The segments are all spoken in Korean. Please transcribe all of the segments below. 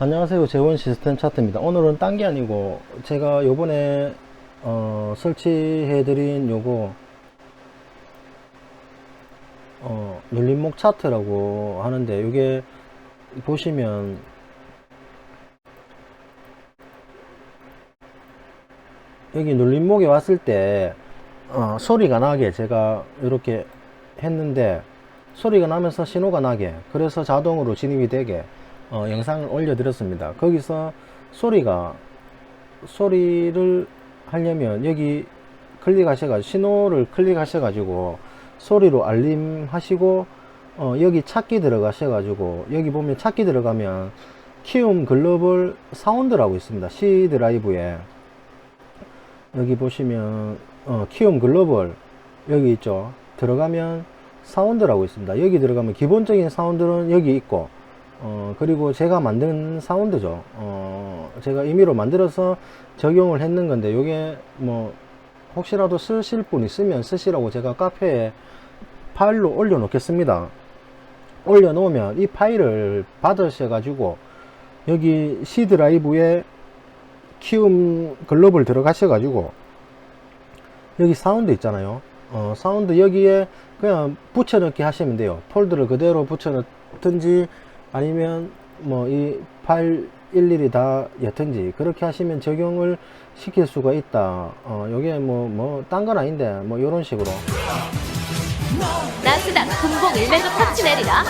안녕하세요. 재원 시스템 차트입니다. 오늘은 딴 게 아니고 제가 요번에 어, 설치해 드린 요거 어, 눌림목 차트라고 하는데 요게 보시면 여기 눌림목에 왔을 때 어, 소리가 나게 제가 이렇게 했는데 소리가 나면서 신호가 나게 그래서 자동으로 진입이 되게 어, 영상을 올려드렸습니다. 거기서 소리가 소리를 하려면 여기 클릭하셔가지고 신호를 클릭하셔가지고 소리로 알림하시고 어, 여기 찾기 들어가셔가지고 여기 보면 찾기 들어가면 키움 글로벌 사운드라고 있습니다. C 드라이브에 여기 보시면 어, 키움 글로벌 여기 있죠. 들어가면 사운드라고 있습니다. 여기 들어가면 기본적인 사운드는 여기 있고 어, 그리고 제가 만든 사운드죠. 어, 제가 임의로 만들어서 적용을 했는 건데, 요게 뭐, 혹시라도 쓰실 분 있으면 쓰시라고 제가 카페에 파일로 올려놓겠습니다. 올려놓으면 이 파일을 받으셔가지고, 여기 C 드라이브에 키움 글로벌 들어가셔가지고, 여기 사운드 있잖아요. 어, 사운드 여기에 그냥 붙여넣기 하시면 돼요. 폴더를 그대로 붙여넣든지, 아니면 뭐 이 파일 일일이 다 였든지 그렇게 하시면 적용을 시킬 수가 있다. 어, 요게 뭐, 뭐, 딴 건 아닌데, 뭐, 요런 식으로. 나스닥 분봉 1매도 터치 내리라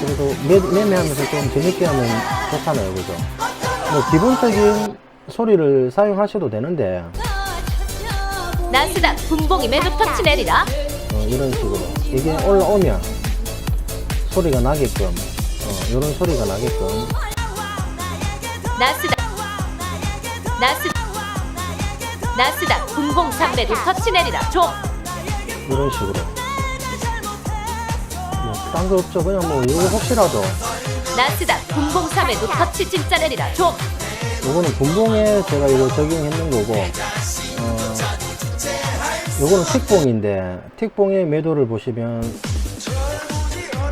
그래도 매, 매매하면서 좀 재밌게 하면 좋잖아요. 그죠? 뭐, 기본적인 소리를 사용하셔도 되는데, 나스닥 분봉 2매도 터치 내리라 어, 이런 식으로. 이게 올라오면 소리가 나게끔, 어, 요런 소리가 나게끔. 나스닥 나스닥 나스닥 분봉 3매도 터치 내리라 좀 이런 식으로. 뭐, 딴거 없죠. 그냥 뭐, 이거 혹시라도. 나스닥 분봉 3매도 터치 진짜 내리라 좀 요거는 분봉에 제가 이거 적용했는 거고, 어, 요거는 틱봉인데, 틱봉의 매도를 보시면,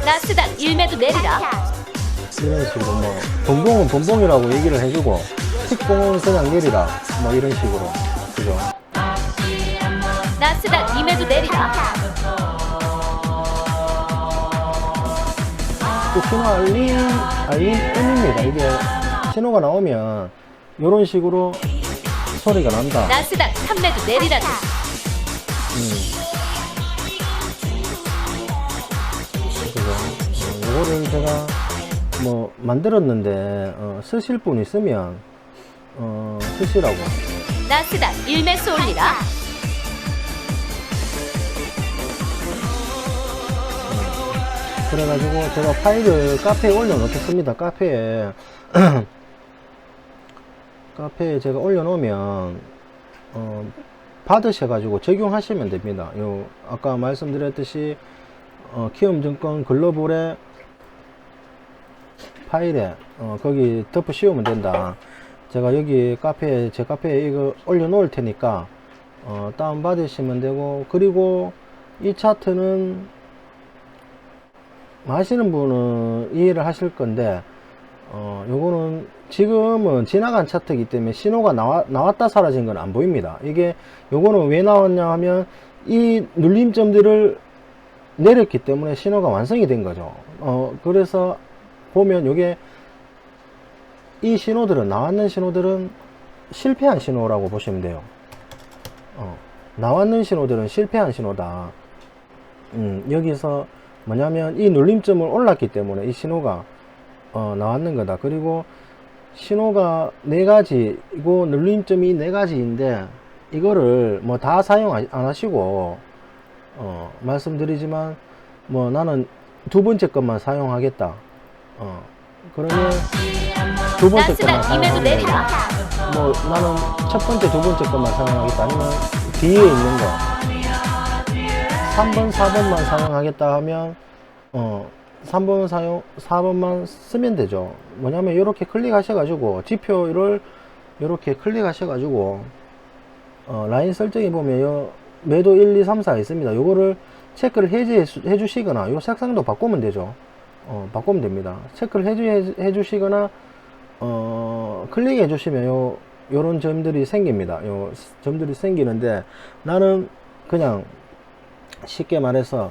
나스닥 1매도 내리라 이런 식으로 뭐, 분봉은 분봉이라고 얘기를 해주고, 틱봉은 그냥 내리라. 뭐, 이런 식으로. 그죠? 나스닥 2매도 내리라 또 신호 알림, 알림 음입니다. 이게 신호가 나오면, 요런 식으로 소리가 난다. 나스닥 3매도 내리라 음. 요거를 제가 뭐 만들었는데 어, 쓰실 분 있으면 어, 쓰시라고. 나스닥 1매수 올리라 그래가지고 제가 파일을 카페에 올려놓겠습니다. 카페에 카페에 제가 올려놓으면 어, 받으셔가지고 적용하시면 됩니다. 요 아까 말씀드렸듯이 어, 키움증권 글로벌의 파일에 어, 거기 덮어 씌우면 된다. 제가 여기 카페에 제 카페에 이거 올려 놓을 테니까 어, 다운 받으시면 되고 그리고 이 차트는 하시는 분은 이해를 하실 건데 어 요거는 지금은 지나간 차트이기 때문에 신호가 나와, 나왔다 사라진 건 안 보입니다 이게 요거는 왜 나왔냐 하면 이 눌림점들을 내렸기 때문에 신호가 완성이 된 거죠 어 그래서 보면 요게 이 신호들은 나왔는 신호들은 실패한 신호라고 보시면 돼요 어 나왔는 신호들은 실패한 신호다 음, 여기서 뭐냐면 이 눌림점을 올랐기 때문에 이 신호가 어, 나왔는 거다. 그리고 신호가 네 가지이고 눌림점이 네 가지인데 이거를 뭐 다 사용 안 하시고 어, 말씀드리지만 뭐 나는 두 번째 것만 사용하겠다. 어, 그러면 두 번째 것만 나스닥 2매도 사용하면 내리라 뭐 나는 첫 번째, 두 번째 것만 사용하겠다. 아니면 뒤에 있는 거. 3번, 4번만 사용하겠다 하면, 어, 3번 사용, 4번만 쓰면 되죠. 뭐냐면, 이렇게 클릭하셔가지고, 지표를 이렇게 클릭하셔가지고, 어, 라인 설정에 보면, 요, 매도 1, 2, 3, 4 있습니다. 요거를 체크를 해제해 주- 해주시거나, 요 색상도 바꾸면 되죠. 어, 바꾸면 됩니다. 체크를 해주, 해주시거나 어, 클릭해 주시면 요 요런 점들이 생깁니다. 요 점들이 생기는데 나는 그냥 쉽게 말해서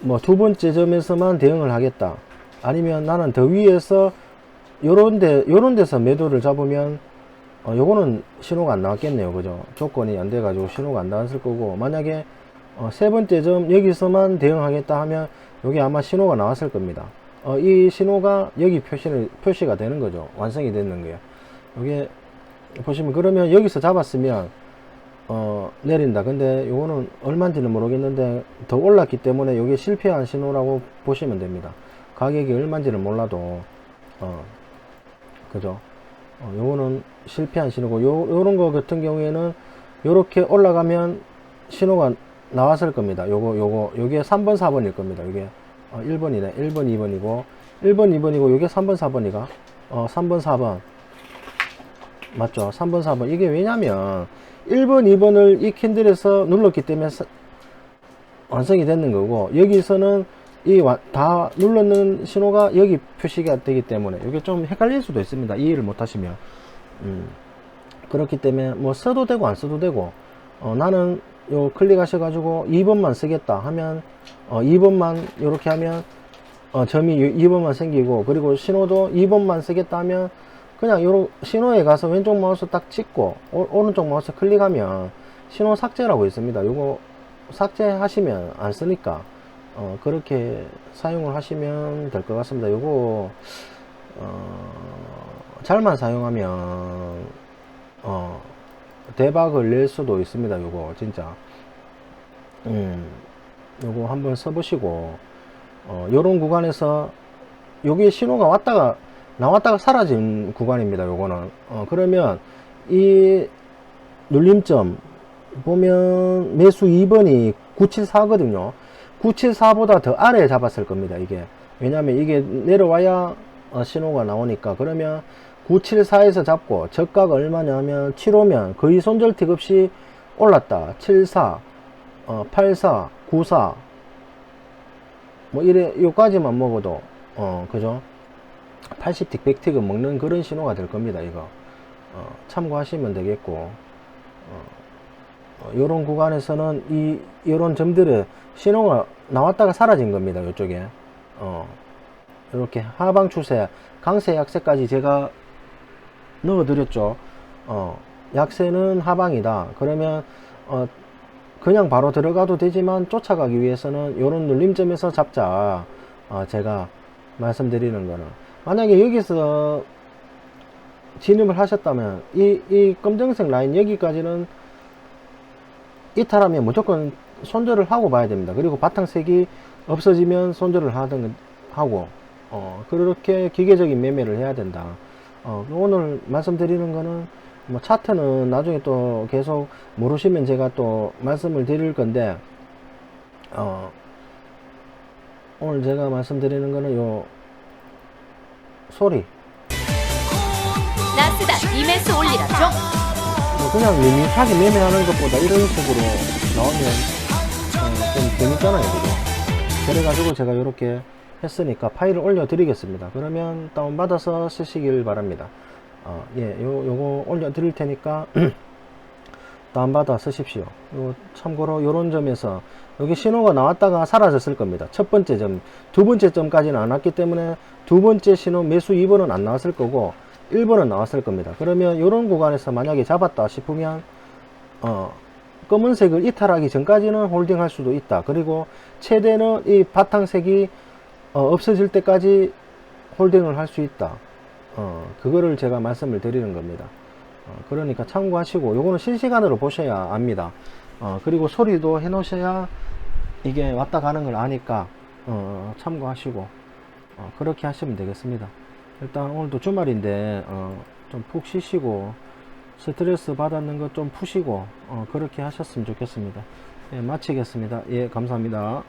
뭐 두 번째 점에서만 대응을 하겠다. 아니면 나는 더 위에서 요런 데 요런 데서 매도를 잡으면 어, 요거는 신호가 안 나왔겠네요. 그죠? 조건이 안 돼 가지고 신호가 안 나왔을 거고 만약에 어, 세 번째 점 여기서만 대응하겠다 하면 여기 아마 신호가 나왔을 겁니다. 어, 이 신호가 여기 표시를, 표시가 되는 거죠. 완성이 되는 거예요. 이게 보시면 그러면 여기서 잡았으면 어, 내린다. 근데 요거는 얼마인지는 모르겠는데 더 올랐기 때문에 이게 실패한 신호라고 보시면 됩니다. 가격이 얼마인지는 몰라도 어, 그죠? 어, 요거는 실패한 신호고 요, 요런 거 같은 경우에는 요렇게 올라가면 신호가 나왔을 겁니다. 요거 요거 요게 3번 4번일 겁니다. 이게 어, 1번이네. 1번 2번이고 1번 2번이고 요게 3번 4번이가 어 3번 4번 맞죠? 3번 4번 이게 왜냐면 1번 2번을 이 캔들에서 눌렀기 때문에 사- 완성이 되는 거고 여기서는 이 다 눌렀는 신호가 여기 표시가 되기 때문에 이게 좀 헷갈릴 수도 있습니다. 이해를 못 하시면 음, 그렇기 때문에 뭐 써도 되고 안 써도 되고 어, 나는 요 클릭하셔가지고 2번만 쓰겠다 하면 어, 2번만 이렇게 하면 어, 점이 2번만 생기고 그리고 신호도 2번만 쓰겠다 하면 그냥 요런 신호에 가서 왼쪽 마우스 딱 찍고 오, 오른쪽 마우스 클릭하면 신호 삭제라고 있습니다. 요거 삭제하시면 안 쓰니까 어, 그렇게 사용을 하시면 될 것 같습니다. 요거 어, 잘만 사용하면 어, 대박을 낼 수도 있습니다. 요거 진짜 음, 요거 한번 써보시고 어, 요런 구간에서 여기 신호가 왔다가 나왔다가 사라진 구간입니다. 요거는 어, 그러면 이 눌림점 보면 매수 2번이 974거든요. 974보다 더 아래에 잡았을 겁니다. 이게 왜냐하면 이게 내려와야 어, 신호가 나오니까 그러면 974에서 잡고 저가가 얼마냐면 75면 거의 손절틱 없이 올랐다. 74, 어, 84, 94 뭐 이래 요까지만 먹어도 어 그죠? 80틱 100틱은 먹는 그런 신호가 될 겁니다 이거. 어, 참고하시면 되겠고. 어, 어, 요런 구간에서는 이 요런 점들의 신호가 나왔다가 사라진 겁니다 요쪽에. 어, 이렇게 하방 추세 강세 약세까지 제가 넣어 드렸죠. 어, 약세는 하방이다. 그러면 어, 그냥 바로 들어가도 되지만 쫓아가기 위해서는 이런 눌림점에서 잡자. 어, 제가 말씀드리는 거는. 만약에 여기서 진입을 하셨다면 이, 이 검정색 라인 여기까지는 이탈하면 무조건 손절을 하고 봐야 됩니다. 그리고 바탕색이 없어지면 손절을 하든 하고 어, 그렇게 기계적인 매매를 해야 된다 어, 오늘 말씀드리는 거는 뭐 차트는 나중에 또 계속 모르시면 제가 또 말씀을 드릴 건데 어 오늘 제가 말씀드리는 거는 요 소리. 나스닥 올리라 뭐 그냥 밋밋하게 매매하는 것보다 이런 식으로 나오면 어, 좀 재밌잖아요 그죠 그래가지고 제가 이렇게 했으니까 파일을 올려 드리겠습니다. 그러면 다운받아서 쓰시길 바랍니다. 어, 예, 요, 요거 올려 드릴 테니까 다운받아 쓰십시오. 요, 참고로 요런 점에서 여기 신호가 나왔다가 사라졌을 겁니다. 첫 번째 점, 두 번째 점까지는 안 왔기 때문에 두 번째 신호 매수 2번은 안 나왔을 거고 1번은 나왔을 겁니다. 그러면 요런 구간에서 만약에 잡았다 싶으면 어, 검은색을 이탈하기 전까지는 홀딩 할 수도 있다. 그리고 최대는 이 바탕색이 어, 없어질 때까지 홀딩을 할 수 있다 어, 그거를 제가 말씀을 드리는 겁니다. 어, 그러니까 참고하시고, 요거는 실시간으로 보셔야 압니다. 어, 그리고 소리도 해 놓으셔야 이게 왔다 가는 걸 아니까, 어, 참고하시고, 어, 그렇게 하시면 되겠습니다. 일단 오늘도 주말인데, 어, 좀 푹 쉬시고, 스트레스 받았는 거좀 푸시고, 어, 그렇게 하셨으면 좋겠습니다. 예, 마치겠습니다. 예, 감사합니다.